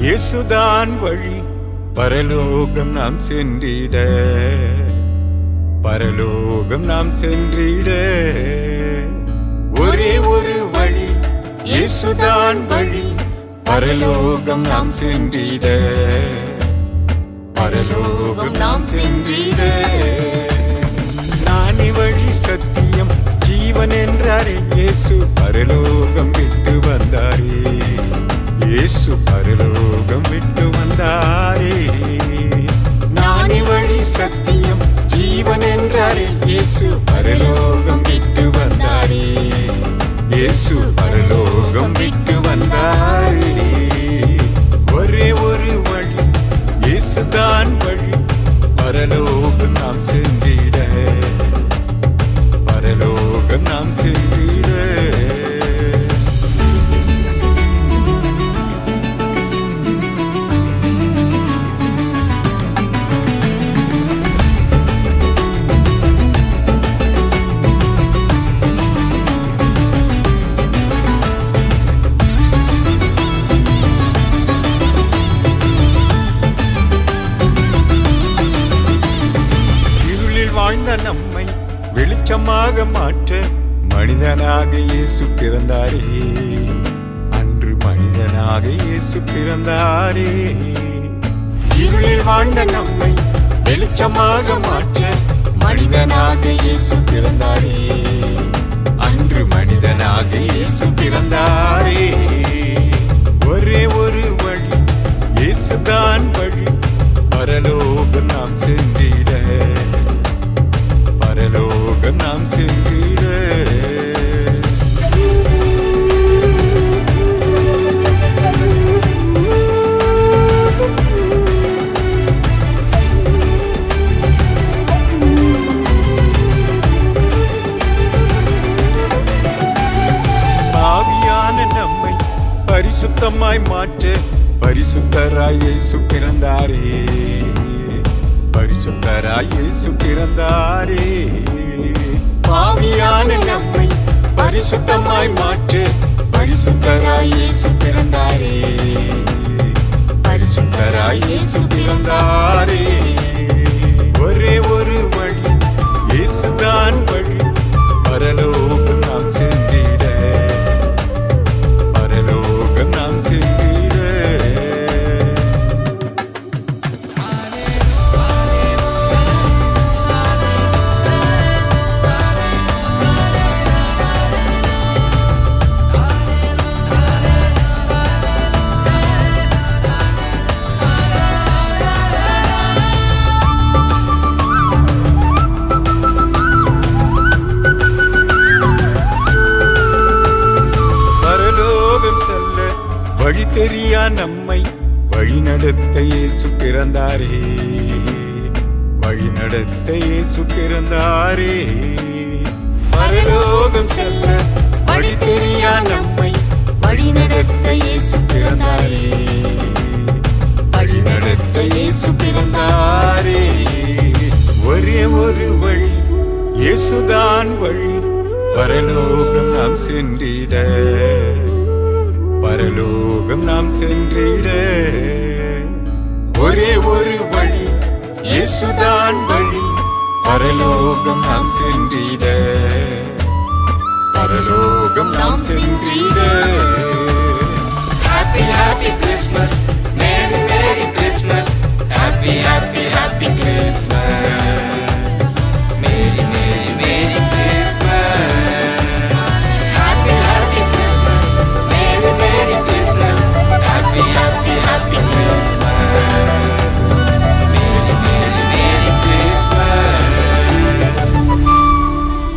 இயேசுதான் வழி. பரலோகம் நாம் சென்றிட. பரலோகம் நாம் சென்றிட. ஒரே ஒரு வழி. இயேசுதான் வழி. பரலோகம் நாம் சென்றிட. பரலோகம் நாம் சென்றிட. நானே வழி சத்தியம் ஜீவன் என்றாரே இயேசு. பரலோகம் விட்டு என்றாரே இயேசு பரலோகம் விட்டு வந்தாரே. இயேசு பரலோகம் விட்டு வந்தாரே. ஒரே ஒரு வழி இயேசுதான் வழி. பரலோகம் நம்மை வெளிச்சமாக மாற்ற மனிதனாக இயேசு பிறந்தாரே. அன்று மனிதனாக இயேசு பிறந்தாரே. இருளில் வாழ்ந்த நம்மை வெளிச்சமாக மாற்ற மனிதனாக இயேசு பிறந்தாரே. அன்று மனிதனாக இயேசு பிறந்தார். பரிசுத்தமாய் மாற்று. பரிசுத்தராய் இயேசு பிறந்தாரே. பரிசுத்தராய் பாவியான நம்மை பரிசுத்தமாய் மாற்று. பரிசுத்தராயே இயேசு பரிசுத்தராயே பரிசுத்தராய் வழி தெரியா நம்மை? வழி நடத்த இயேசு பிறந்தாரே. வழி நடத்த இயேசு பிறந்தாரே. பரலோகம் செல்ல வழி தெரியா நம்மை? வழி நடத்த இயேசு பிறந்தாரே. வழி நடத்த இயேசு பிறந்தாரே. ஒரே ஒரு வழி இயேசுதான் வழி. பரலோகம் நாம் சென்றிட. பரலோகம் நாம் சென்றிட ஒரே ஒரு வழி இயேசுதான் வழி பரலோகம் நாம் சென்றிட பரலோகம் நாம் சென்றிட happy happy Christmas merry merry Christmas happy happy happy Christmas